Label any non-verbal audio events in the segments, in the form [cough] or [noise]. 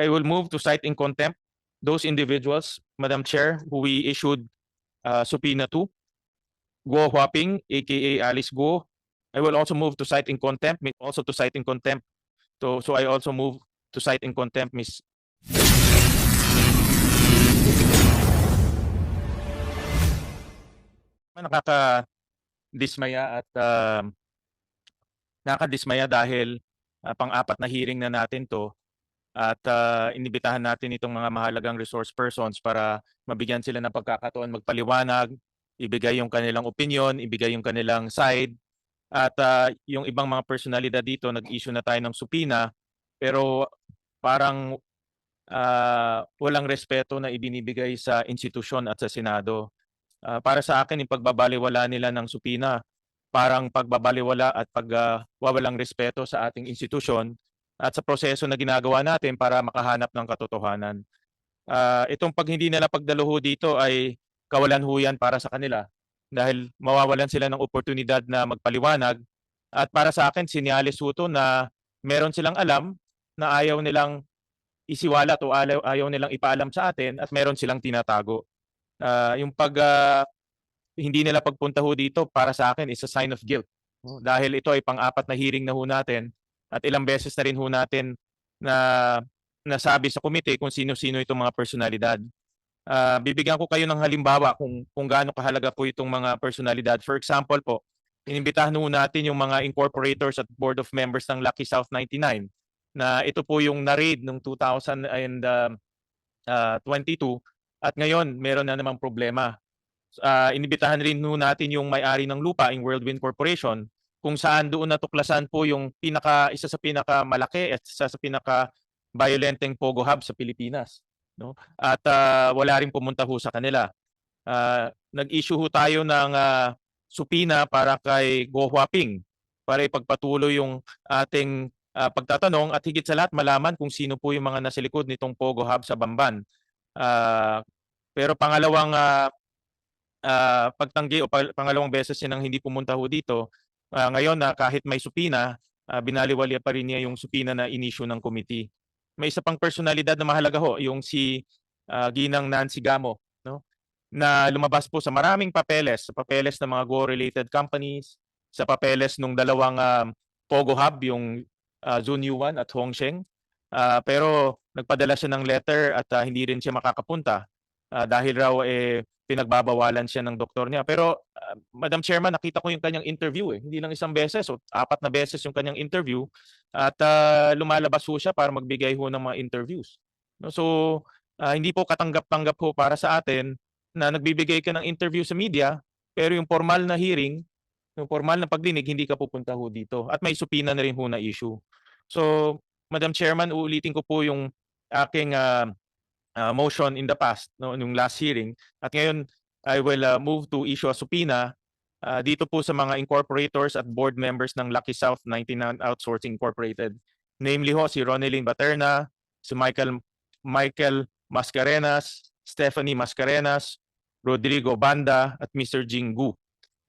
I will move to cite in contempt those individuals, Madam Chair, who we issued uh, subpoena to. Guo Huaping, aka Alice Guo. I will also move to cite in contempt, also to cite in contempt. So, so I also move to cite in contempt Miss nakaka-dismaya at um, nakaka-dismaya dahil ah, pang-apat na hearing na natin to at ah, inibitahan natin itong mga mahalagang resource persons para mabigyan sila ng pagkakataon magpaliwanag, ibigay yung kanilang opinion, ibigay yung kanilang side at ah, yung ibang mga personalidad dito nag-issue na tayo ng supina pero parang ah, walang respeto na ibinibigay sa institusyon at sa Senado. Ah, para sa akin, yung pagbabaliwala nila ng supina, parang pagbabaliwala at pagwawalang respeto sa ating institusyon at sa proseso na ginagawa natin para makahanap ng katotohanan. Ah, itong pag hindi nila pagdaluho dito ay kawalan ho yan para sa kanila dahil mawawalan sila ng oportunidad na magpaliwanag at para sa akin sinyalis ho to na meron silang alam na ayaw nilang isiwalat o ayaw, ayaw nilang ipaalam sa atin at meron silang tinatago. Ah, yung pag ah, hindi nila pagpunta ho dito para sa akin is a sign of guilt. no? Dahil ito ay pang-apat na hearing na ho natin at ilang beses na rin ho natin na nasabi sa komite kung sino-sino itong mga personalidad. Ah, bibigyan ko kayo ng halimbawa kung kung gaano kahalaga po itong mga personalidad. For example po, inimbitahan ho natin yung mga incorporators at board of members ng Lucky South 99 na ito po yung na-raid noong 2022 at ngayon meron na namang problema. Ah, inibitahan rin ho natin yung may-ari ng lupa, yung Whirlwind Corporation, kung saan doon natuklasan po yung pinaka isa sa pinakamalaki at isa sa pinaka violenteng pogo hub sa Pilipinas, no? At ah, wala rin pumunta ho sa kanila. Ah, nag-issue ho tayo ng ah, supina para kay Go Huaping para ipagpatuloy yung ating ah, pagtatanong at higit sa lahat malaman kung sino po yung mga nasa likod nitong Pogo Hub sa Bamban. Ah, pero pangalawang ah, ah, pagtanggi o pangalawang beses niya nang hindi pumunta ho dito, ah, ngayon na kahit may supina, ah, binaliwala pa rin niya yung supina na inisyu ng committee. May isa pang personalidad na mahalaga ho, yung si ah, Ginang Nancy Gamo, no? na lumabas po sa maraming papeles, sa papeles ng mga Go-related companies, sa papeles nung dalawang um, Pogo Hub, yung uh, U1 at Hongsheng. Ah, pero nagpadala siya ng letter at ah, hindi rin siya makakapunta ah, dahil raw eh, pinagbabawalan siya ng doktor niya. Pero ah, Madam Chairman, nakita ko yung kanyang interview eh. Hindi lang isang beses, o apat na beses yung kanyang interview at ah, lumalabas ho siya para magbigay ho ng mga interviews. No, so ah, hindi po katanggap-tanggap ho para sa atin na nagbibigay ka ng interview sa media pero yung formal na hearing yung formal na pagdinig, hindi ka pupunta ho dito. At may supina na rin ho na issue. So, Madam Chairman, uulitin ko po yung aking ah, ah, motion in the past, no, yung last hearing. At ngayon, I will ah, move to issue a subpoena ah, dito po sa mga incorporators at board members ng Lucky South 99 Outsourcing Incorporated. Namely ho, si Ronelyn Baterna, si Michael Michael Mascarenas, Stephanie Mascarenas, Rodrigo Banda, at Mr. Jing Gu.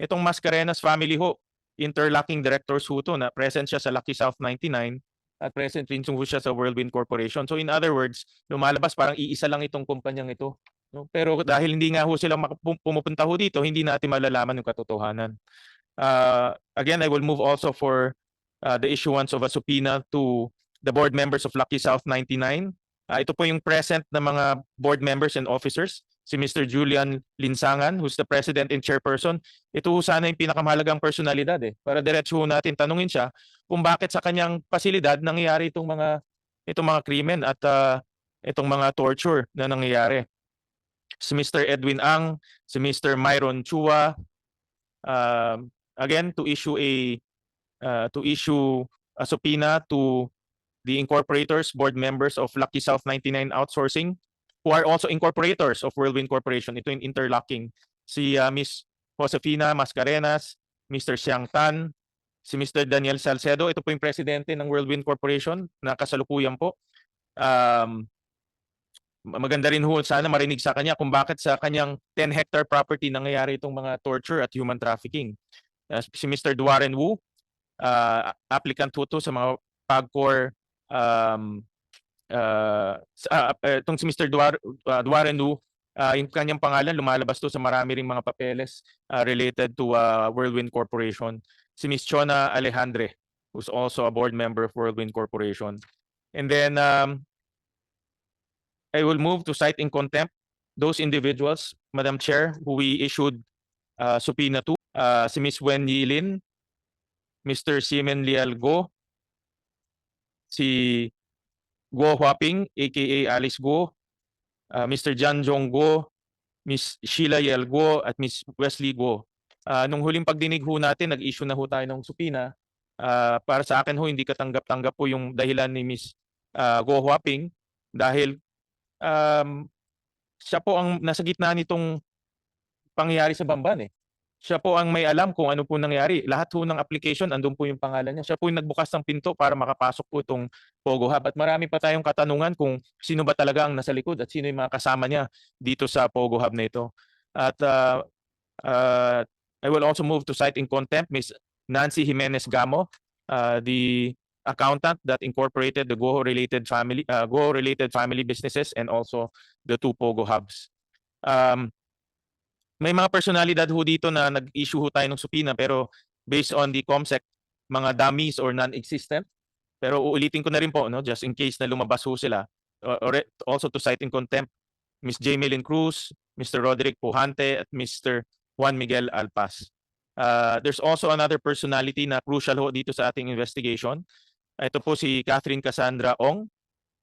Itong Mascarenas family ho, interlocking directors ho to na present siya sa Lucky South 99 at present rin siya sa Whirlwind Corporation. So in other words, lumalabas parang iisa lang itong kumpanyang ito. No? Pero dahil hindi nga ho sila pumupunta ho dito, hindi natin malalaman yung katotohanan. Uh, again, I will move also for uh, the issuance of a subpoena to the board members of Lucky South 99. Ah, ito po yung present na mga board members and officers si Mr. Julian Linsangan, who's the president and chairperson. Ito ho sana yung pinakamahalagang personalidad eh. Para diretso ho natin tanungin siya kung bakit sa kanyang pasilidad nangyayari itong mga itong mga krimen at ah, itong mga torture na nangyayari. Si Mr. Edwin Ang, si Mr. Myron Chua, um, again to issue a uh, to issue a subpoena to the incorporators, board members of Lucky South 99 Outsourcing who are also incorporators of Whirlwind Corporation. Ito yung interlocking. Si uh, Miss Josefina Mascarenas, Mr. Xiang Tan, si Mr. Daniel Salcedo. Ito po yung presidente ng Whirlwind Corporation na kasalukuyan po. Um, ma- maganda rin ho sana marinig sa kanya kung bakit sa kanyang 10 hectare property nangyayari itong mga torture at human trafficking. Uh, si Mr. Duaren Wu, uh, applicant ho to sa mga PAGCOR um, uh, uh, itong si Mr. Duar, uh, Duarenu, uh, yung kanyang pangalan lumalabas to sa marami ring mga papeles uh, related to uh, Whirlwind Corporation. Si Ms. Chona Alejandre, who's also a board member of Whirlwind Corporation. And then um, I will move to cite in contempt those individuals, Madam Chair, who we issued uh, subpoena to, uh, si Ms. Wen Yilin, Mr. Simen Lial Go, si Guo Huaping, aka Alice Guo, uh, Mr. Jan Jong Guo, Ms. Sheila Yel Guo, at Ms. Wesley Guo. Uh, nung huling pagdinig ho natin, nag-issue na ho tayo ng supina. Uh, para sa akin ho, hindi katanggap-tanggap po yung dahilan ni Ms. Uh, Guo Huaping dahil um, siya po ang nasa gitna nitong pangyayari sa Bamban eh. Siya po ang may alam kung ano po nangyari. Lahat po ng application, andun po yung pangalan niya. Siya po yung nagbukas ng pinto para makapasok po itong Pogo Hub. At marami pa tayong katanungan kung sino ba talaga ang nasa likod at sino yung mga kasama niya dito sa Pogo Hub na ito. At uh, uh, I will also move to cite in contempt Ms. Nancy Jimenez Gamo, uh, the accountant that incorporated the Go-related family uh, Go-related family businesses and also the two Pogo Hubs. Um, may mga personalidad ho dito na nag-issue ho tayo ng supina pero based on the COMSEC, mga dummies or non-existent. Pero uulitin ko na rin po, no, just in case na lumabas ho sila. Or also to cite in contempt, Ms. Jamie Lynn Cruz, Mr. Roderick Pujante, at Mr. Juan Miguel Alpas. Uh, there's also another personality na crucial ho dito sa ating investigation. Ito po si Catherine Cassandra Ong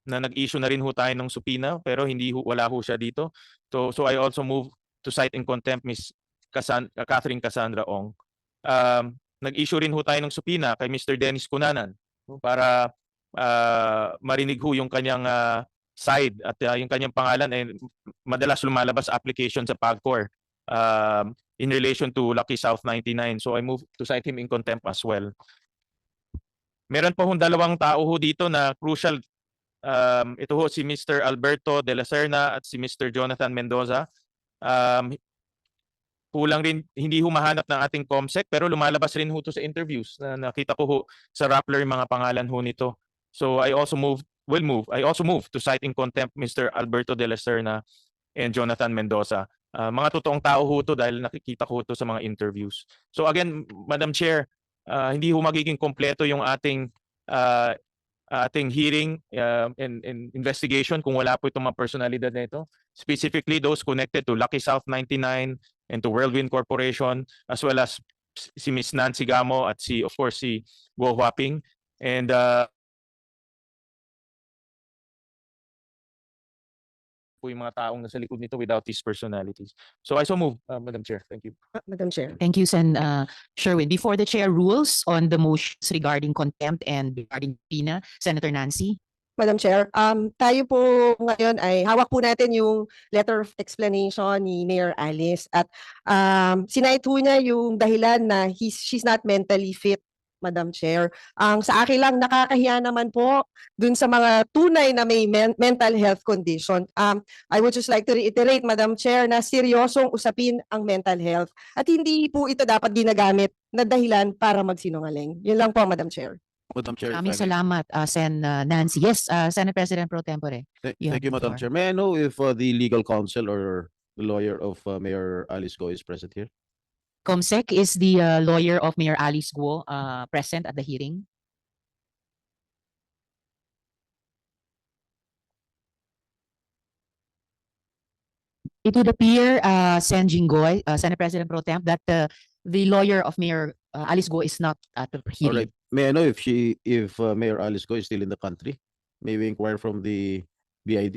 na nag-issue na rin ho tayo ng supina pero hindi ho, wala ho siya dito. So, so I also move to cite in contempt Ms. Cassan- uh, Catherine Cassandra Ong. Um, nag-issue rin ho tayo ng supina kay Mr. Dennis Cunanan para uh, marinig ho yung kanyang uh, side at uh, yung kanyang pangalan ay madalas lumalabas application sa PAGCOR um, in relation to Lucky South 99. So I move to cite him in contempt as well. Meron po hong dalawang tao ho dito na crucial. Um, ito ho si Mr. Alberto De La Serna at si Mr. Jonathan Mendoza. Um, kulang rin, hindi humahanap ng ating COMSEC pero lumalabas rin ho to sa interviews na nakita ko ho sa Rappler yung mga pangalan ho nito. So I also move, will move, I also move to cite in contempt Mr. Alberto De La Serna and Jonathan Mendoza. Uh, mga totoong tao ho to dahil nakikita ko to sa mga interviews. So again, Madam Chair, uh, hindi ho magiging kompleto yung ating uh, ating hearing uh, and, and investigation kung wala po itong mga personalidad na ito. Specifically those connected to Lucky South 99 and to Whirlwind Corporation as well as si Miss Nancy Gamo at si of course si Guo Huaping and uh, po yung mga taong nasa likod nito without these personalities. So I so move, uh, Madam Chair. Thank you. Uh, [laughs] Madam Chair. Thank you, Sen. uh, Sherwin. Before the chair rules on the motions regarding contempt and regarding Pina, Senator Nancy. Madam Chair, um, tayo po ngayon ay hawak po natin yung letter of explanation ni Mayor Alice at um, sinait niya yung dahilan na he's, she's not mentally fit, Madam Chair. Ang sa akin lang nakakahiya naman po dun sa mga tunay na may men- mental health condition. Um, I would just like to reiterate, Madam Chair, na seryosong usapin ang mental health at hindi po ito dapat ginagamit na dahilan para magsinungaling. Yun lang po, Madam Chair. Madam Chair. if Maraming I may. salamat, uh, Sen. uh, Nancy. Yes, uh, Senate President Pro Tempore. Th- you have Thank you, the Madam floor. Chair. May I know if uh, the legal counsel or the lawyer of uh, Mayor Alice Go is present here? Comsec is the uh, lawyer of Mayor Alice Guo uh, present at the hearing. It would appear, uh, Sen Jinggoy, uh, Senate President Pro Temp, that uh, the lawyer of Mayor uh, Alice Guo is not at the hearing. right. May I know if she, if uh, Mayor Alice Go is still in the country? May we inquire from the BID?